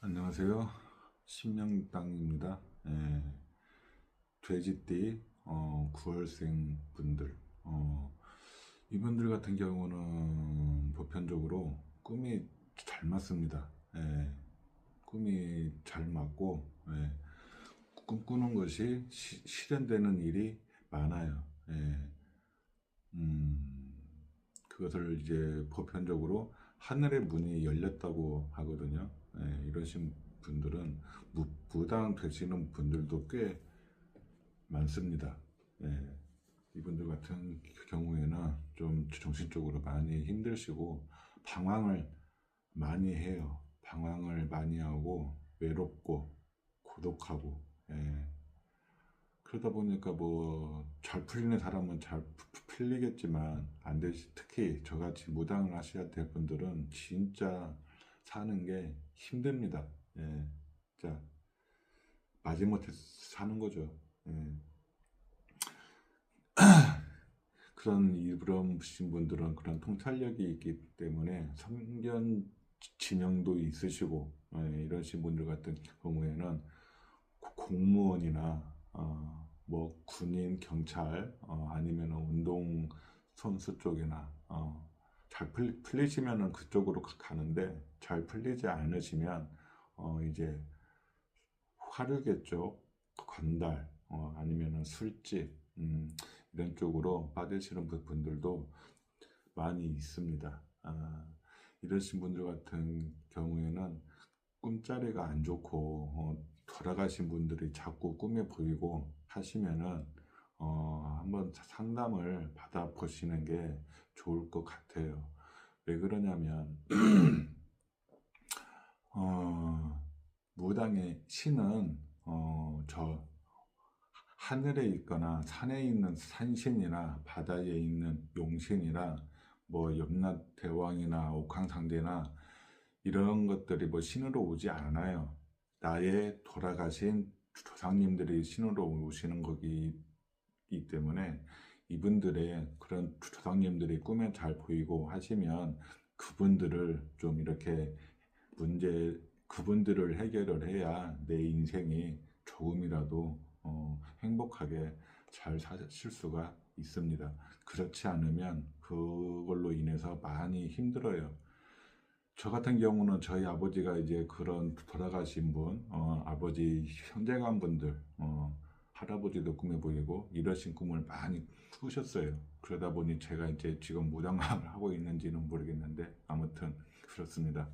안녕하세요. 신명땅입니다. 예, 돼지띠 어, 9월생 분들 어, 이분들 같은 경우는 보편적으로 꿈이 잘 맞습니다. 예, 꿈이 잘 맞고 예, 꿈꾸는 것이 시- 실현되는 일이 많아요. 예, 음, 그것을 이제 보편적으로 하늘의 문이 열렸다고 하거든요. 예, 이러신 분들은 무, 무당 되시는 분들도 꽤 많습니다. 예, 이분들 같은 경우에는 좀 정신적으로 많이 힘드시고 방황을 많이 해요. 방황을 많이 하고 외롭고 고독하고 예. 그러다 보니까 뭐 잘 풀리는 사람은 잘 풀리겠지만 안 되시 특히 저같이 무당을 하셔야 될 분들은 진짜 사는 게 힘듭니다. 예. 진짜 마지못해 사는 거죠. 예. 그런 이브럼신 분들은 그런 통찰력이 있기 때문에 성견 지명도 있으시고 예, 이러신 분들 같은 경우에는 고- 공무원이나 어, 뭐 군인, 경찰 어, 아니면 운동 선수 쪽이나 어, 잘 풀리, 풀리시면은 그쪽으로 가- 가는데 잘 풀리지 않으시면 어, 이제 화류계 쪽 건달 어, 아니면은 술집 음, 이런 쪽으로 빠지시는 분- 분들도 많이 있습니다. 아, 이러신 분들 같은 경우에는 꿈자리가 안 좋고 어, 돌아가신 분들이 자꾸 꿈에 보이고 하시면은 어, 한번 상담을 받아보시는 게 좋을 것 같아요. 왜 그러냐면 어, 무당의 신은 어, 저 하늘에 있거나 산에 있는 산신이나 바다에 있는 용신이나 뭐 염라 대왕이나 옥황상제나 이런 것들이 뭐 신으로 오지 않아요. 나의 돌아가신 조상님들이 신으로 오시는 거기 이 때문에 이분들의 그런 조상님들이 꿈에 잘 보이고 하시면 그분들을 좀 이렇게 문제 그분들을 해결을 해야 내 인생이 조금이라도 어, 행복하게 잘 사실 수가 있습니다. 그렇지 않으면 그걸로 인해서 많이 힘들어요. 저 같은 경우는 저희 아버지가 이제 그런 돌아가신 분, 어, 아버지 형제간 분들, 어, 할아버지도 꿈에 보이고 이러신 꿈을 많이 꾸셨어요. 그러다 보니 제가 이제 지금 무당을 하고 있는지는 모르겠는데 아무튼 그렇습니다.